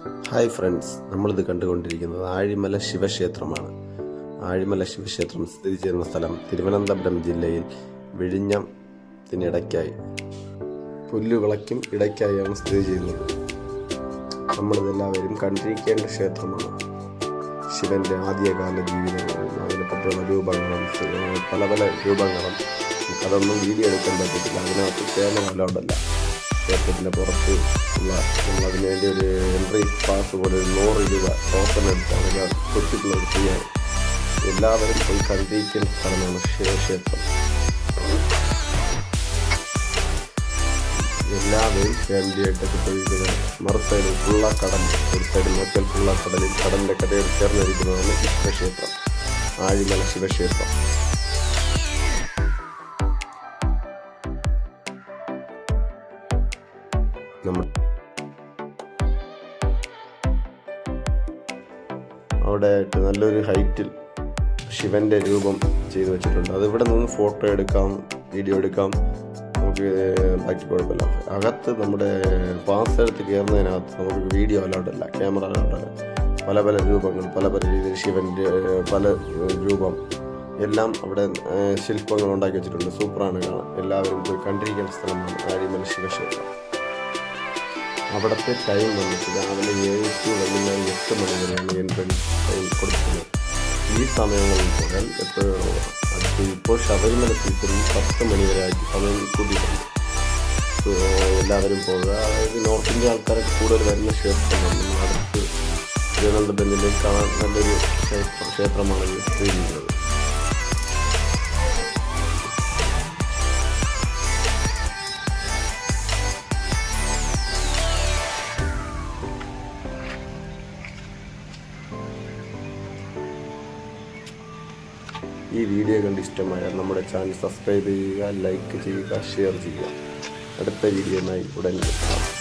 Hi friends നമ്മളിത് കണ്ടുകൊണ്ടിരിക്കുന്നത് ആഴിമല ശിവക്ഷേത്രമാണ്. ആഴിമല ശിവക്ഷേത്രം സ്ഥിതി ചെയ്യുന്ന സ്ഥലം തിരുവനന്തപുരം ജില്ലയിൽ വിഴിഞ്ഞത്തിനിടയ്ക്കായി. പുല്ലുവിളയ്ക്കും ഇടയ്ക്കായാണ് സ്ഥിതി ചെയ്യുന്നത്. നമ്മളിതെല്ലാവരും കണ്ടിരിക്കേണ്ട ക്ഷേത്രമാണ്. ശിവന്റെ ആദ്യകാല ജീവിതങ്ങളും അതിനെപ്പറ്റിയുള്ള രൂപങ്ങളും പല പല രൂപങ്ങളും. അതൊന്നും വീഡിയോ എടുക്കാൻ പറ്റത്തില്ല. അതിനകത്ത് ക്യാമറ അലൗഡല്ല ക്ഷേത്രത്തിന്റെ പുറത്ത് ഉള്ള അതിന് വേണ്ടി ഒരു എൻട്രി പാസ് പോലെ ഒരു നൂറ് രൂപ ടോക്കൺ എടുത്താണ് ഞാൻ കൊച്ചിട്ടുള്ള ഒരു ചെയ്യാൻ എല്ലാവരും പോയി കണ്ടിരിക്കുന്ന സ്ഥലമാണ് ശിവക്ഷേത്രം എല്ലാവരും ഫാമിലിയായിട്ടൊക്കെ പോയിരിക്കുന്നത് മറു സൈഡിൽ ഫുള്ള കടൽ ഒരു സൈഡിൽ മറ്റൽ ഫുള്ള കടലിൽ കടലിന്റെ കഥയിൽ ചേർന്നിരിക്കുന്നതാണ് ശിവക്ഷേത്രം ആഴിമല ശിവക്ഷേത്രം. നമ്മൾ അവിടെ നല്ലൊരു ഹൈറ്റിൽ ശിവന്റെ രൂപം ചെയ്തു വെച്ചിട്ടുണ്ട്. അത് ഇവിടെ നിന്ന് ഫോട്ടോ എടുക്കാം വീഡിയോ എടുക്കാം. നമുക്ക് ബാക്കി കുഴപ്പമില്ല. അകത്ത് നമ്മുടെ പാസ്സെടുത്ത് കയറുന്നതിനകത്ത് നമുക്ക് വീഡിയോ അലൗഡല്ല ക്യാമറ അലൗഡല്ല പല പല രൂപങ്ങൾ പല പല രീതിയിൽ ശിവന്റെ പല രൂപം എല്ലാം അവിടെ ശില്പങ്ങൾ ഉണ്ടാക്കി വെച്ചിട്ടുണ്ട്. സൂപ്പറാണ് കാണാൻ. എല്ലാവരും പോയി കണ്ടിരിക്കേണ്ട സ്ഥലമാണ് ആര്യമല ശിവക്ഷേത്രം അവിടുത്തെ ടൈം വന്നിട്ട് രാവിലെ ഏഴ് ടു വൈകുന്നേരം എട്ട് മണി വരെയാണ് എൻട്രൻസ് ടൈം കൊടുക്കുന്നത് ഈ സമയങ്ങളിൽ പോയാൽ എപ്പോഴും അത് ഇപ്പോൾ ശബരിമല സീസണിൽ പത്ത് മണി വരെ ആയിട്ട് സമയം കൂട്ടിയിട്ടുണ്ട് എല്ലാവരും പോവുക. അതായത് നോർത്ത് ഇന്ത്യ ആൾക്കാരൊക്കെ കൂടുതൽ വരുന്ന ക്ഷേത്രമാണ് നമ്മൾ അടുത്ത് തിരുവനന്തപുരത്തിലേക്ക് കാണാൻ നല്ലൊരു ക്ഷേത്ര ക്ഷേത്രമാണ് ഈ ചെയ്യുന്നത് ഈ വീഡിയോ കണ്ട് ഇഷ്ടമായാൽ നമ്മുടെ ചാനൽ സബ്സ്ക്രൈബ് ചെയ്യുക ലൈക്ക് ചെയ്യുക ഷെയർ ചെയ്യുക. അടുത്ത വീഡിയോയുമായി ഉടൻ എത്താം